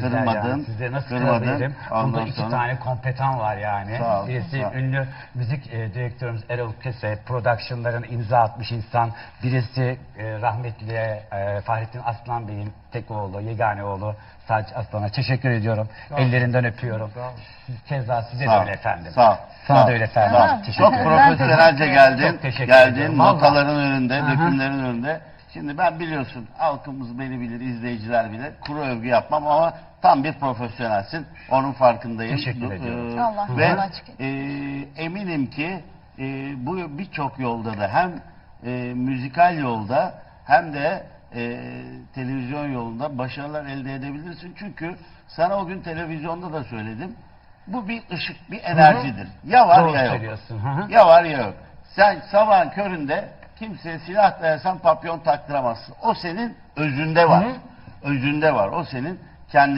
sizler yani. Size nasıl kırmadın. kırabilirim? Bunda iki sonra- tane kompetan var yani. Sağ ol, Birisi sağ ünlü müzik e, direktörümüz Erol Kese, production'ların imza atmış insan. Birisi e, rahmetli e, Fahrettin Aslan Bey'in tek oğlu, yegane oğlu Saç Aslan'a teşekkür ediyorum. Ellerinden öpüyorum. Siz, keza size Sağ de öyle efendim. Sağ ol. Sana Sağ da öyle efendim. Sağ Çok profesyonelce geldin. Çok teşekkür geldin. Notaların önünde, dökümlerin önünde. Şimdi ben biliyorsun halkımız beni bilir, izleyiciler bilir. Kuru övgü yapmam ama tam bir profesyonelsin. Onun farkındayım. Teşekkür Ee, ediyorum. Allah ve e, eminim ki e, bu birçok yolda da hem e, müzikal yolda hem de e, televizyon yolunda başarılar elde edebilirsin. Çünkü sana o gün televizyonda da söyledim. Bu bir ışık, bir enerjidir. Ya var Doğru ya yok. Hı hı. Ya var ya yok. Sen sabahın köründe kimseye silah dayasan papyon taktıramazsın. O senin özünde var. Hı. Özünde var. O senin kendi